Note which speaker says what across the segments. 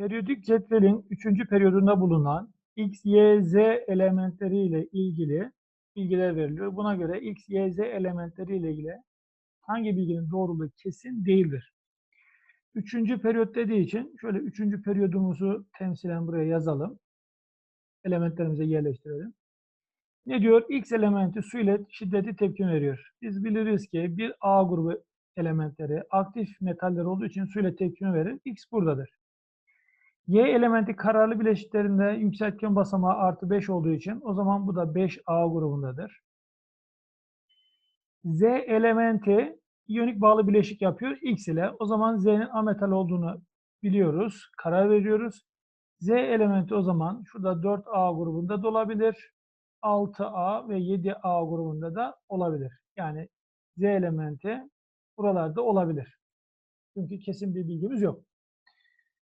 Speaker 1: Periyodik cetvelin 3. periyodunda bulunan X, Y, Z elementleri ile ilgili bilgiler veriliyor. Buna göre X, Y, Z elementleri ile ilgili hangi bilginin doğruluğu kesin değildir. Üçüncü periyot dediği için şöyle üçüncü periyodumuzu temsilen buraya yazalım. Elementlerimize yerleştirelim. Ne diyor? X elementi su ile şiddetli tepki veriyor. Biz biliriz ki bir A grubu elementleri aktif metaller olduğu için su ile tepkime verir. X buradadır. Y elementi kararlı bileşiklerinde yükseltgen basamağı artı 5 olduğu için o zaman bu da 5A grubundadır. Z elementi iyonik bağlı bileşik yapıyor X ile. O zaman Z'nin ametal olduğunu biliyoruz. Karar veriyoruz. Z elementi o zaman şurada 4A grubunda da olabilir. 6A ve 7A grubunda da olabilir. Yani Z elementi buralarda olabilir. Çünkü kesin bir bilgimiz yok.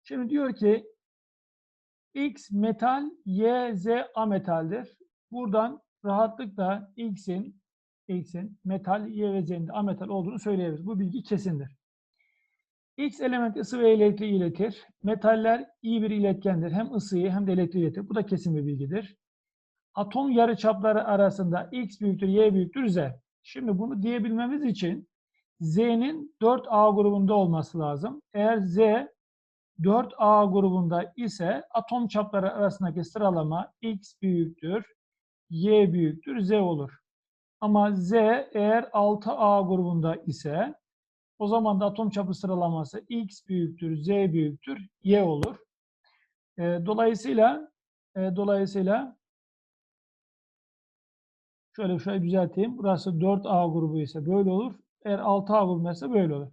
Speaker 1: Şimdi diyor ki X metal, Y, Z ametaldir. Buradan rahatlıkla X'in X'in metal, Y ve Z'nin de ametal olduğunu söyleyebiliriz. Bu bilgi kesindir. X elementi ısı ve elektriği iletir. Metaller iyi bir iletkendir. Hem ısıyı hem de elektriği iletir. Bu da kesin bir bilgidir. Atom yarıçapları arasında X büyüktür, Y büyüktür, Z. Şimdi bunu diyebilmemiz için Z'nin 4A grubunda olması lazım. Eğer Z 4A grubunda ise atom çapları arasındaki sıralama X büyüktür, Y büyüktür, Z olur. Ama Z eğer 6A grubunda ise o zaman da atom çapı sıralaması X büyüktür, Z büyüktür, Y olur. E, dolayısıyla e, dolayısıyla şöyle şöyle düzelteyim. Burası 4A grubu ise böyle olur. Eğer 6A grubu ise böyle olur.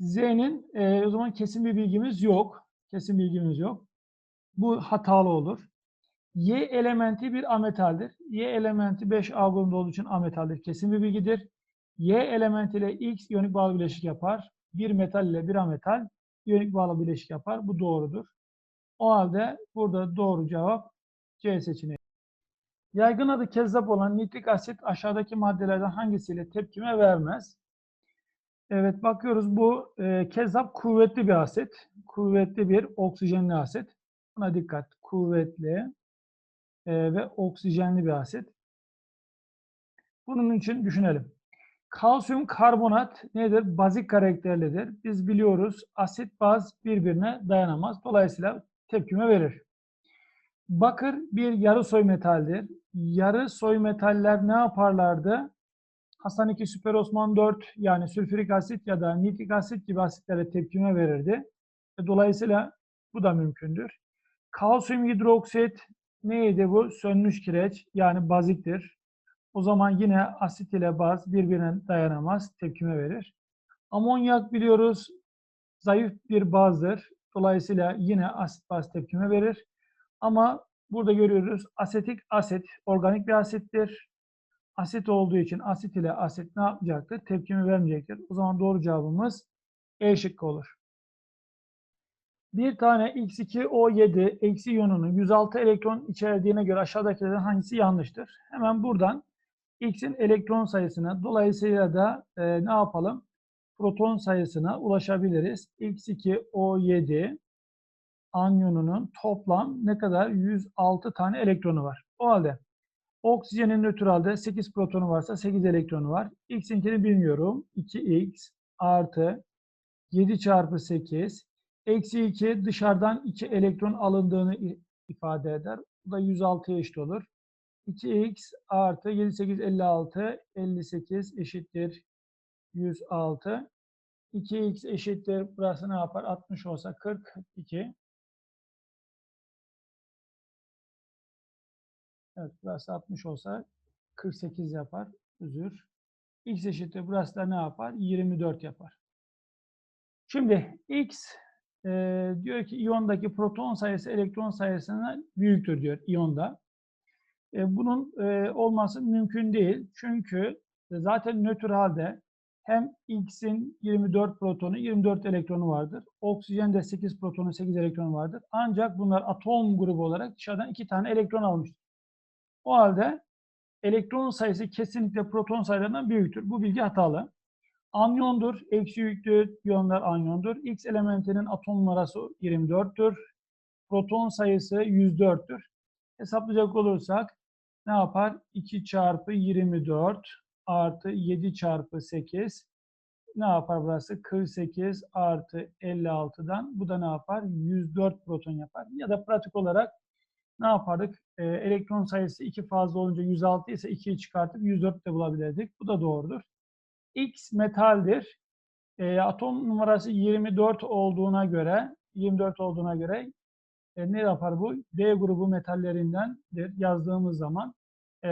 Speaker 1: Z'nin e, o zaman kesin bir bilgimiz yok. Kesin bilgimiz yok. Bu hatalı olur. Y elementi bir ametaldir. Y elementi 5A grubunda olduğu için ametaldir. Kesin bir bilgidir. Y elementi ile X iyonik bağlı bileşik yapar. Bir metal ile bir ametal iyonik bağlı bileşik yapar. Bu doğrudur. O halde burada doğru cevap C seçeneği. Yaygın adı kezzap olan nitrik asit aşağıdaki maddelerden hangisiyle tepkime vermez? Evet bakıyoruz bu e, kezzap kuvvetli bir asit. Kuvvetli bir oksijenli asit. Buna dikkat. Kuvvetli e, ve oksijenli bir asit. Bunun için düşünelim. Kalsiyum karbonat nedir? Bazik karakterlidir. Biz biliyoruz asit baz birbirine dayanamaz. Dolayısıyla tepkime verir. Bakır bir yarı soy metaldir. Yarı soy metaller ne yaparlardı? Hasan 2 Süper Osman 4 yani sülfürik asit ya da nitrik asit gibi asitlere tepkime verirdi. E, dolayısıyla bu da mümkündür. Kalsiyum hidroksit neydi bu? Sönmüş kireç yani baziktir. O zaman yine asit ile baz birbirine dayanamaz, tepkime verir. Amonyak biliyoruz zayıf bir bazdır. Dolayısıyla yine asit baz tepkime verir. Ama burada görüyoruz asetik asit organik bir asittir. Asit olduğu için asit ile asit ne yapacaktır? Tepkimi vermeyecektir. O zaman doğru cevabımız E şıkkı olur. Bir tane X2O7 eksi iyonunun 106 elektron içerdiğine göre aşağıdakilerden hangisi yanlıştır? Hemen buradan X'in elektron sayısına dolayısıyla da e, ne yapalım? Proton sayısına ulaşabiliriz. X2O7 anyonunun toplam ne kadar? 106 tane elektronu var. O halde oksijenin nötralde 8 protonu varsa 8 elektronu var. X'inkini bilmiyorum. 2x artı 7 çarpı 8 eksi 2 dışarıdan 2 elektron alındığını ifade eder. Bu da 106'ya eşit olur. 2x artı 7, 8, 56, 58 eşittir 106. 2x eşittir, burası ne yapar? 60 olsa 42. Evet, burası 60 olsa 48 yapar. Üzür. X eşittir, burası da ne yapar? 24 yapar. Şimdi X e, diyor ki iyondaki proton sayısı elektron sayısına büyüktür diyor iyonda. E, bunun e, olması mümkün değil. Çünkü zaten nötr halde hem X'in 24 protonu, 24 elektronu vardır. Oksijen de 8 protonu, 8 elektronu vardır. Ancak bunlar atom grubu olarak dışarıdan 2 tane elektron almıştır. O halde elektron sayısı kesinlikle proton sayılarından büyüktür. Bu bilgi hatalı. Anyondur, eksi yüklü iyonlar anyondur. X elementinin atom numarası 24'tür. Proton sayısı 104'tür. Hesaplayacak olursak ne yapar? 2 çarpı 24 artı 7 çarpı 8 ne yapar burası? 48 artı 56'dan bu da ne yapar? 104 proton yapar. Ya da pratik olarak ne yapardık? Ee, elektron sayısı 2 fazla olunca 106 ise 2'yi çıkartıp 104 de bulabilirdik. Bu da doğrudur. X metaldir. Ee, atom numarası 24 olduğuna göre 24 olduğuna göre e, ne yapar bu? D grubu metallerindendir yazdığımız zaman e,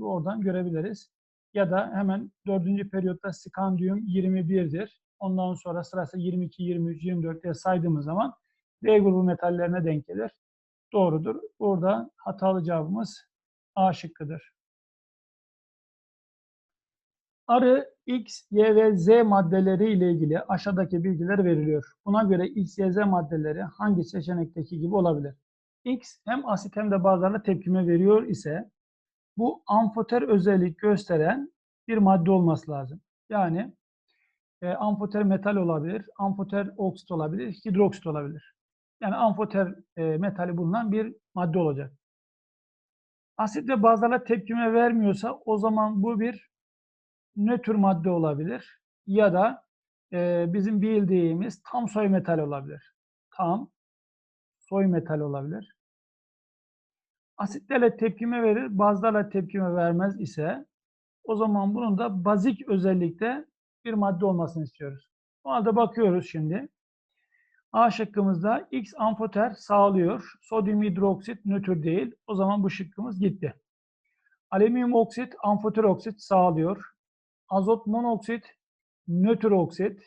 Speaker 1: oradan görebiliriz. Ya da hemen dördüncü periyotta skandiyum 21'dir. Ondan sonra sırası 22, 23, 24 diye saydığımız zaman D grubu metallerine denk gelir. Doğrudur. Burada hatalı cevabımız A şıkkıdır. Arı X, Y ve Z maddeleri ile ilgili aşağıdaki bilgiler veriliyor. Buna göre X, Y, Z maddeleri hangi seçenekteki gibi olabilir? X hem asit hem de bazılarına tepkime veriyor ise bu amfoter özellik gösteren bir madde olması lazım. Yani e, amfoter metal olabilir, amfoter oksit olabilir, hidroksit olabilir. Yani amfoter e, metali bulunan bir madde olacak. Asit ve bazılarına tepkime vermiyorsa o zaman bu bir nötr madde olabilir ya da e, bizim bildiğimiz tam soy metal olabilir. Tam soy metal olabilir. Asitlerle tepkime verir, bazlarla tepkime vermez ise o zaman bunun da bazik özellikte bir madde olmasını istiyoruz. O halde bakıyoruz şimdi. A şıkkımızda X amfoter sağlıyor. Sodyum hidroksit nötr değil. O zaman bu şıkkımız gitti. Alüminyum oksit amfoter oksit sağlıyor. Azot monoksit nötr oksit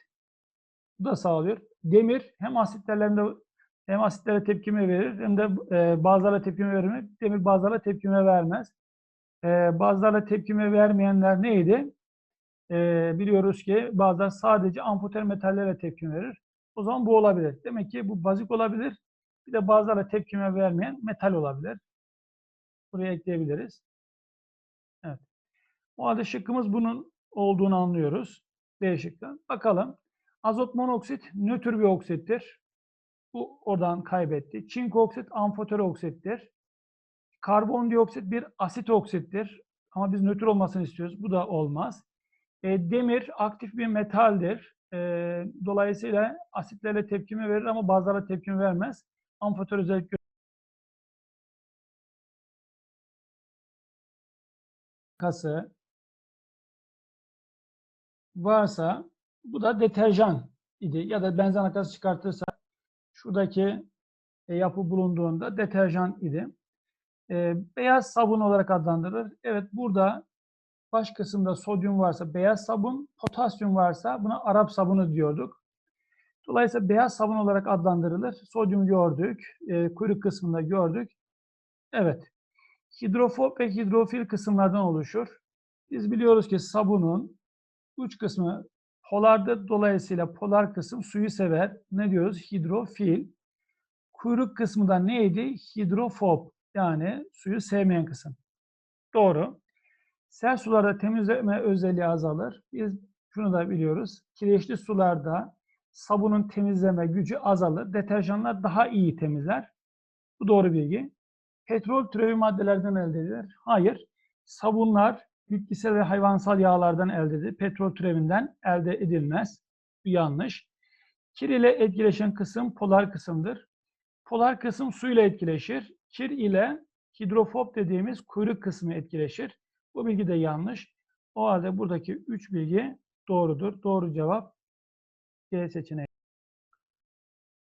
Speaker 1: bu da sağlıyor. Demir hem asitlerinde hem asitlere tepkime verir hem de e, bazılarla tepkime verir. Demir bazılarla tepkime vermez. E, bazılarla tepkime vermeyenler neydi? E, biliyoruz ki bazılar sadece amfoter metallere tepkime verir. O zaman bu olabilir. Demek ki bu bazik olabilir. Bir de bazılarla tepkime vermeyen metal olabilir. Buraya ekleyebiliriz. Evet. O halde şıkkımız bunun olduğunu anlıyoruz. D şıkkı. Bakalım. Azot monoksit nötr bir oksittir. Bu oradan kaybetti. Çink oksit amfoter oksittir. Karbondioksit bir asit oksittir. Ama biz nötr olmasını istiyoruz. Bu da olmaz. E, demir aktif bir metaldir. E, dolayısıyla asitlerle tepkime verir ama bazılarla tepkime vermez. Amfoter özellik kası varsa bu da deterjan idi. Ya da benzen akası çıkartırsa şuradaki e, yapı bulunduğunda deterjan idi. E, beyaz sabun olarak adlandırılır. Evet burada baş kısımda sodyum varsa beyaz sabun, potasyum varsa buna Arap sabunu diyorduk. Dolayısıyla beyaz sabun olarak adlandırılır. Sodyum gördük, e, kuyruk kısmında gördük. Evet, hidrofob ve hidrofil kısımlardan oluşur. Biz biliyoruz ki sabunun uç kısmı polardır. Dolayısıyla polar kısım suyu sever. Ne diyoruz? Hidrofil. Kuyruk kısmı da neydi? Hidrofob. Yani suyu sevmeyen kısım. Doğru. Sel sularda temizleme özelliği azalır. Biz şunu da biliyoruz. Kireçli sularda sabunun temizleme gücü azalır. Deterjanlar daha iyi temizler. Bu doğru bilgi. Petrol türevi maddelerden elde edilir. Hayır. Sabunlar bitkisel ve hayvansal yağlardan elde edilir. Petrol türevinden elde edilmez. Bu yanlış. Kir ile etkileşen kısım polar kısımdır. Polar kısım su ile etkileşir. Kir ile hidrofob dediğimiz kuyruk kısmı etkileşir. Bu bilgi de yanlış. O halde buradaki üç bilgi doğrudur. Doğru cevap C seçeneği.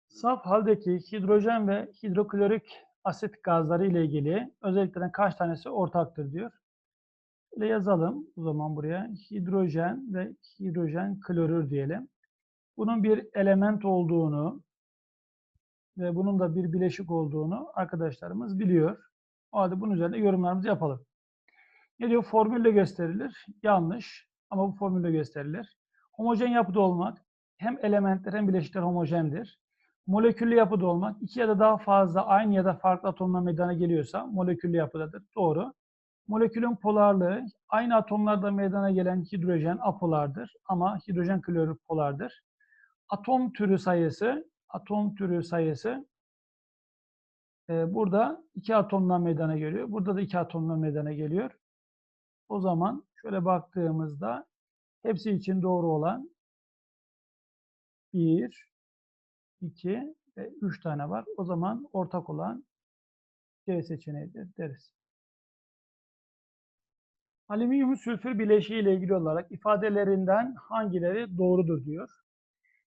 Speaker 1: Saf haldeki hidrojen ve hidroklorik asit gazları ile ilgili özelliklerden kaç tanesi ortaktır diyor. Böyle yazalım o zaman buraya. Hidrojen ve hidrojen klorür diyelim. Bunun bir element olduğunu ve bunun da bir bileşik olduğunu arkadaşlarımız biliyor. O halde bunun üzerinde yorumlarımızı yapalım. Ne diyor? Formülle gösterilir. Yanlış ama bu formülle gösterilir. Homojen yapıda olmak hem elementler hem bileşikler homojendir. Moleküllü yapıda olmak iki ya da daha fazla aynı ya da farklı atomla meydana geliyorsa moleküllü yapıdadır. Doğru. Molekülün polarlığı aynı atomlarda meydana gelen hidrojen apolardır ama hidrojen klorür polardır. Atom türü sayısı, atom türü sayısı e, burada iki atomdan meydana geliyor. Burada da iki atomdan meydana geliyor. O zaman şöyle baktığımızda hepsi için doğru olan 1, 2 ve 3 tane var. O zaman ortak olan C seçeneğidir deriz. Alüminyum sülfür bileşiği ile ilgili olarak ifadelerinden hangileri doğrudur diyor.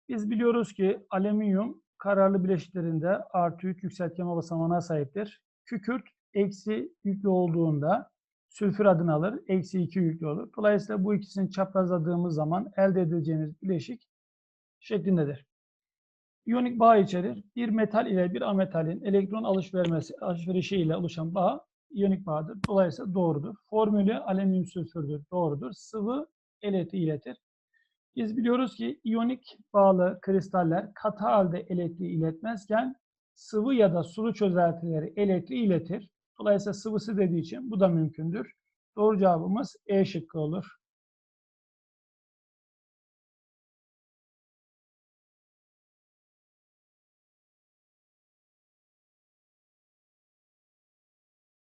Speaker 1: Biz biliyoruz ki alüminyum kararlı bileşiklerinde artı 3 yükseltgeme basamağına sahiptir. Kükürt eksi yüklü olduğunda sülfür adını alır. Eksi 2 yüklü olur. Dolayısıyla bu ikisini çaprazladığımız zaman elde edeceğimiz bileşik şeklindedir. İyonik bağ içerir. Bir metal ile bir ametalin elektron alışverişi ile oluşan bağ iyonik bağdır. Dolayısıyla doğrudur. Formülü alüminyum sülfürdür. Doğrudur. Sıvı elektriği iletir. Biz biliyoruz ki iyonik bağlı kristaller katı halde elektriği iletmezken sıvı ya da sulu çözeltileri elektriği iletir. Dolayısıyla sıvısı dediği için bu da mümkündür. Doğru cevabımız E şıkkı olur.